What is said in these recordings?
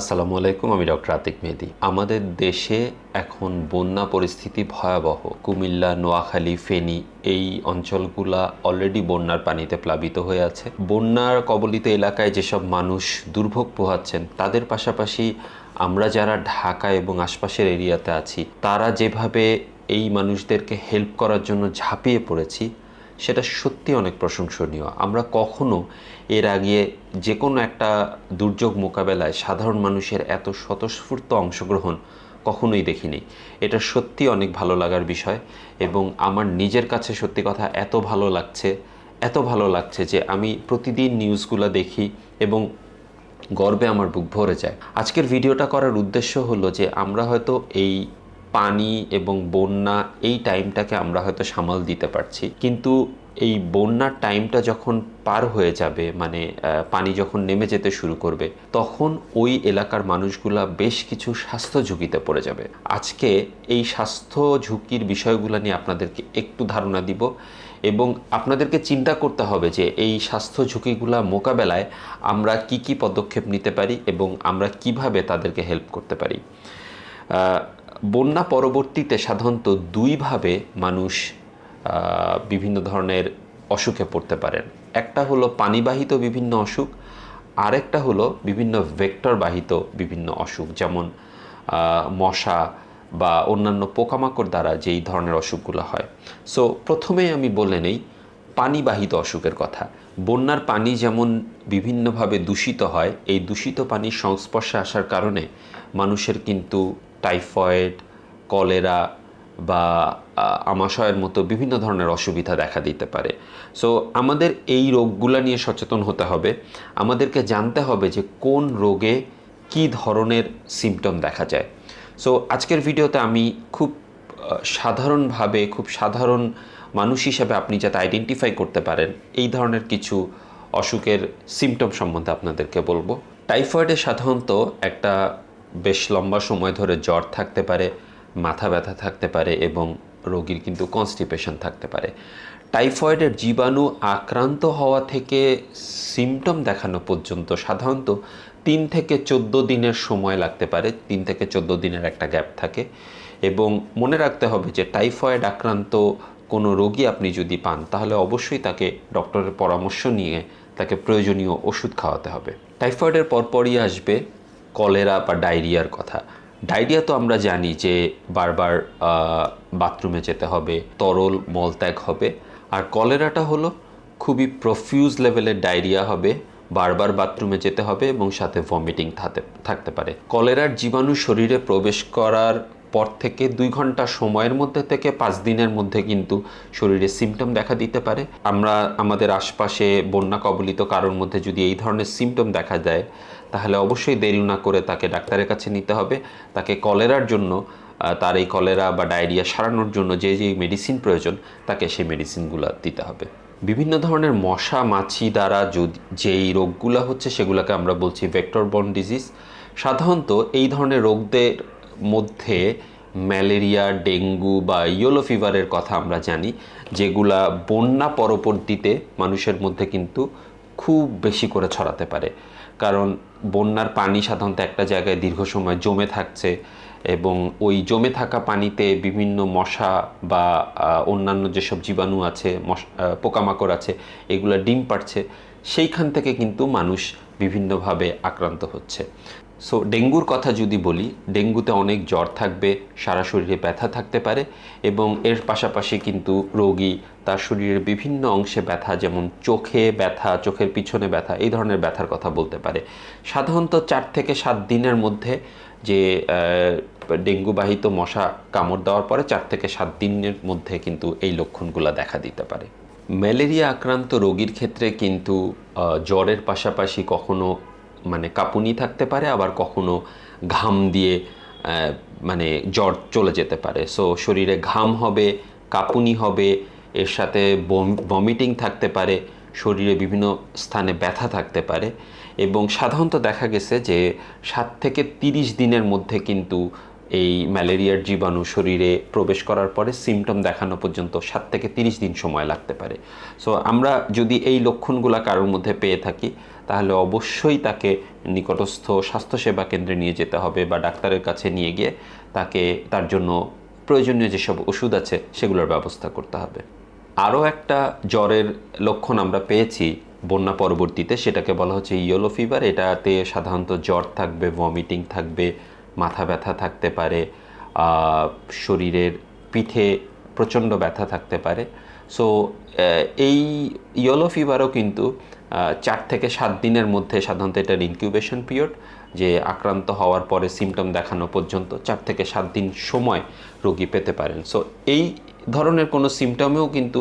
আসসালামু আলাইকুম, আমি ডক্টর আতিক মেহেদি। আমাদের দেশে এখন বন্যা পরিস্থিতি ভয়াবহ। কুমিল্লা, নোয়াখালী, ফেনী এই অঞ্চলগুলা অলরেডি বন্যার পানিতে প্লাবিত হয়ে আছে। বন্যার কবলিত এলাকায় যেসব মানুষ দুর্ভোগ পোহাচ্ছেন, তাদের পাশাপাশি আমরা যারা ঢাকা এবং আশপাশের এরিয়াতে আছি, তারা যেভাবে এই মানুষদেরকে হেল্প করার জন্য ঝাঁপিয়ে পড়েছি সেটা সত্যি অনেক প্রশংসনীয়। আমরা কখনো এর আগে যে কোনো একটা দুর্যোগ মোকাবেলায় সাধারণ মানুষের এত স্বতঃস্ফূর্ত অংশগ্রহণ কখনোই দেখিনি। এটা সত্যি অনেক ভালো লাগার বিষয় এবং আমার নিজের কাছে সত্যি কথা এত ভালো লাগছে, এত ভালো লাগছে যে আমি প্রতিদিন নিউজগুলো দেখি এবং গর্বে আমার বুক ভরে যায়। আজকের ভিডিওটা করার উদ্দেশ্য হলো যে আমরা হয়তো এই পানি এবং বন্যা এই টাইমটাকে আমরা হয়তো সামাল দিতে পারছি। কিন্তু এই বন্যার টাইমটা যখন পার হয়ে যাবে মানে পানি যখন নেমে যেতে শুরু করবে, তখন ওই এলাকার মানুষগুলা বেশ কিছু স্বাস্থ্য ঝুঁকিতে পড়ে যাবে। আজকে এই স্বাস্থ্য ঝুঁকির বিষয়গুলো নিয়ে আপনাদেরকে একটু ধারণা দিব এবং আপনাদেরকে চিন্তা করতে হবে যে এই স্বাস্থ্য ঝুঁকিগুলো মোকাবেলায় আমরা কি কি পদক্ষেপ নিতে পারি এবং আমরা কীভাবে তাদেরকে হেল্প করতে পারি। বন্যা পরবর্তীতে সাধারণত দুইভাবে মানুষ বিভিন্ন ধরনের অসুখে পড়তে পারেন। একটা হলো পানিবাহিত বিভিন্ন অসুখ, আরেকটা হলো বিভিন্ন ভেক্টর বাহিত বিভিন্ন অসুখ, যেমন মশা বা অন্যান্য পোকামাকড় দ্বারা যেই ধরনের অসুখগুলো হয়। সো প্রথমেই আমি বলে নেই, পানিবাহিত অসুখের কথা। বন্যার পানি যেমন বিভিন্নভাবে দূষিত হয়, এই দূষিত পানির সংস্পর্শে আসার কারণে মানুষের কিন্তু টাইফয়েড, কলেরা বা আমাশয়ের মতো বিভিন্ন ধরনের অসুবিধা দেখা দিতে পারে। সো আমাদের এই রোগগুলো নিয়ে সচেতন হতে হবে। আমাদেরকে জানতে হবে যে কোন রোগে কি ধরনের সিমটম দেখা যায়। সো আজকের ভিডিওতে আমি খুব সাধারণভাবে, খুব সাধারণ মানুষ হিসাবে আপনি যাতে আইডেন্টিফাই করতে পারেন, এই ধরনের কিছু অসুখের সিমটম সম্বন্ধে আপনাদেরকে বলব। টাইফয়েডে সাধারণত একটা বেশ লম্বা সময় ধরে জ্বর থাকতে পারে, মাথা ব্যথা থাকতে পারে এবং রোগীর কিন্তু কনস্টিপেশন থাকতে পারে। টাইফয়েডের জীবাণু আক্রান্ত হওয়া থেকে সিমটম দেখানো পর্যন্ত সাধারণত তিন থেকে চোদ্দ দিনের সময় লাগতে পারে, তিন থেকে চোদ্দ দিনের একটা গ্যাপ থাকে এবং মনে রাখতে হবে যে টাইফয়েড আক্রান্ত কোনো রোগী আপনি যদি পান, তাহলে অবশ্যই তাকে ডক্টরের পরামর্শ নিয়ে তাকে প্রয়োজনীয় ওষুধ খাওয়াতে হবে। টাইফয়েডের পরপরই আসবে কলেরা বা ডায়রিয়ার কথা। ডায়রিয়া তো আমরা জানি যে বারবার বাথরুমে যেতে হবে, তরল মলত্যাগ হবে। আর কলেরাটা হলো খুবই প্রফিউজ লেভেলের ডায়রিয়া হবে, বারবার বাথরুমে যেতে হবে এবং সাথে ভমিটিং থাকতে পারে। কলেরার জীবাণু শরীরে প্রবেশ করার পর থেকে দুই ঘণ্টা সময়ের মধ্যে থেকে পাঁচ দিনের মধ্যে কিন্তু শরীরে সিমটম দেখা দিতে পারে। আমরা, আমাদের আশপাশে বন্যা কবলিত কারোর মধ্যে যদি এই ধরনের সিমটম দেখা দেয় তাহলে অবশ্যই দেরি না করে তাকে ডাক্তারের কাছে নিতে হবে। তাকে কলেরার জন্য তার এই কলেরা বা ডায়রিয়া সারানোর জন্য যে যে মেডিসিন প্রয়োজন, তাকে সেই মেডিসিনগুলো দিতে হবে। বিভিন্ন ধরনের মশা মাছি দ্বারা যেই রোগগুলো হচ্ছে সেগুলোকে আমরা বলছি ভেক্টর বন ডিজিজ সাধারণত এই ধরনের রোগদের মধ্যে ম্যালেরিয়া, ডেঙ্গু বা ইয়েলো ফিভারের কথা আমরা জানি, যেগুলা বন্যা পরবর্তীতে মানুষের মধ্যে কিন্তু খুব বেশি করে ছড়াতে পারে। কারণ বন্যার পানি সাধারণত একটা জায়গায় দীর্ঘ সময় জমে থাকছে এবং ওই জমে থাকা পানিতে বিভিন্ন মশা বা অন্যান্য যেসব জীবাণু আছে পোকামাকড় আছে, এগুলো ডিম পাড়ছে, সেইখান থেকে কিন্তু মানুষ বিভিন্নভাবে আক্রান্ত হচ্ছে। সো ডেঙ্গুর কথা যদি বলি ডেঙ্গুতে অনেক জ্বর থাকবে সারা শরীরে ব্যথা থাকতে পারে এবং এর পাশাপাশি কিন্তু রোগী তার শরীরের বিভিন্ন অংশে ব্যথা যেমন চোখে ব্যথা চোখের পিছনে ব্যথা এই ধরনের ব্যথার কথা বলতে পারে। সাধারণত চার থেকে সাত দিনের মধ্যে যে আহ, ডেঙ্গু বাহিত মশা কামড় দেওয়ার পরে চার থেকে সাত দিনের মধ্যে কিন্তু এই লক্ষণগুলো দেখা দিতে পারে। ম্যালেরিয়া আক্রান্ত রোগীর ক্ষেত্রে কিন্তু জ্বরের পাশাপাশি কখনো মানে কাঁপুনি থাকতে পারে, আবার কখনো ঘাম দিয়ে মানে জ্বর চলে যেতে পারে। সো শরীরে ঘাম হবে, কাঁপুনি হবে, এর সাথে ভমিটিং থাকতে পারে, শরীরে বিভিন্ন স্থানে ব্যথা থাকতে পারে। এবং সাধারণত দেখা গেছে যে, সাত থেকে তিরিশ দিনের মধ্যে কিন্তু এই ম্যালেরিয়ার জীবাণু শরীরে প্রবেশ করার পরে সিমটম দেখানো পর্যন্ত সাত থেকে তিরিশ দিন সময় লাগতে পারে। সো আমরা যদি এই লক্ষণগুলো কারোর মধ্যে পেয়ে থাকি, তাহলে অবশ্যই তাকে নিকটস্থ স্বাস্থ্যসেবা কেন্দ্রে নিয়ে যেতে হবে বা ডাক্তারের কাছে নিয়ে গিয়ে তাকে তার জন্য প্রয়োজনীয় যেসব ওষুধ আছে, সেগুলোর ব্যবস্থা করতে হবে। আরও একটা জ্বরের লক্ষণ আমরা পেয়েছি বন্যা পরবর্তীতে, সেটাকে বলা হচ্ছে ইয়েলো ফিভার এটাতে সাধারণত জ্বর থাকবে ভমিটিং থাকবে মাথা ব্যথা থাকতে পারে শরীরের পিঠে প্রচণ্ড ব্যথা থাকতে পারে। সো এই ইয়েলো ফিভারও কিন্তু চার থেকে সাত দিনের মধ্যে সাধারণত এটার ইনকিউবেশন পিরিয়ড যে আক্রান্ত হওয়ার পরে সিমটম দেখানো পর্যন্ত চার থেকে সাত দিন সময় রোগী পেতে পারেন। সো এই ধরনের কোনো সিমটমেও কিন্তু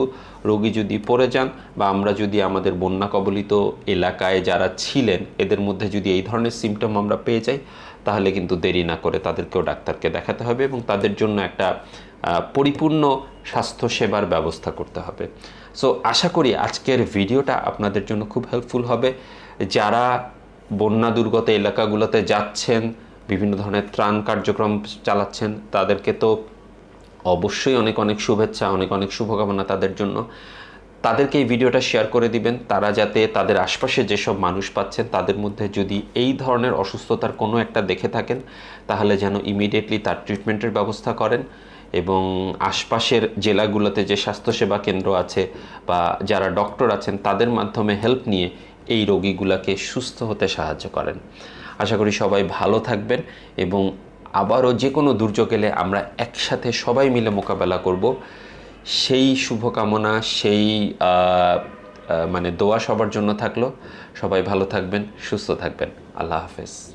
রোগী যদি পড়ে যান বা আমরা যদি আমাদের বন্যা কবলিত এলাকায় যারা ছিলেন, এদের মধ্যে যদি এই ধরনের সিমটম আমরা পেয়ে যাই, তাহলে কিন্তু দেরি না করে তাদেরকেও ডাক্তারকে দেখাতে হবে এবং তাদের জন্য একটা পরিপূর্ণ স্বাস্থ্যসেবার ব্যবস্থা করতে হবে। সো আশা করি আজকের ভিডিওটা আপনাদের জন্য খুব হেল্পফুল হবে। যারা বন্যা দুর্গত এলাকাগুলোতে যাচ্ছেন, বিভিন্ন ধরনের ত্রাণ কার্যক্রম চালাচ্ছেন, তাদেরকে তো অবশ্যই অনেক অনেক শুভেচ্ছা, অনেক অনেক শুভকামনা তাদের জন্য। তাদেরকে এই ভিডিওটা শেয়ার করে দিবেন। তারা যাতে তাদের আশপাশে যেসব মানুষ পাচ্ছেন, তাদের মধ্যে যদি এই ধরনের অসুস্থতার কোনো একটা দেখে থাকেন, তাহলে যেন ইমিডিয়েটলি তার ট্রিটমেন্টের ব্যবস্থা করেন এবং আশপাশের জেলাগুলোতে যে স্বাস্থ্যসেবা কেন্দ্র আছে বা যারা ডক্টর আছেন, তাদের মাধ্যমে হেল্প নিয়ে এই রোগীগুলোকে সুস্থ হতে সাহায্য করেন। আশা করি সবাই ভালো থাকবেন এবং আবারও যে কোনো দুর্যোগ এলে আমরা একসাথে সবাই মিলে মোকাবেলা করব। সেই শুভকামনা, সেই মানে দোয়া সবার জন্য থাকল। সবাই ভালো থাকবেন, সুস্থ থাকবেন। আল্লাহ হাফেজ।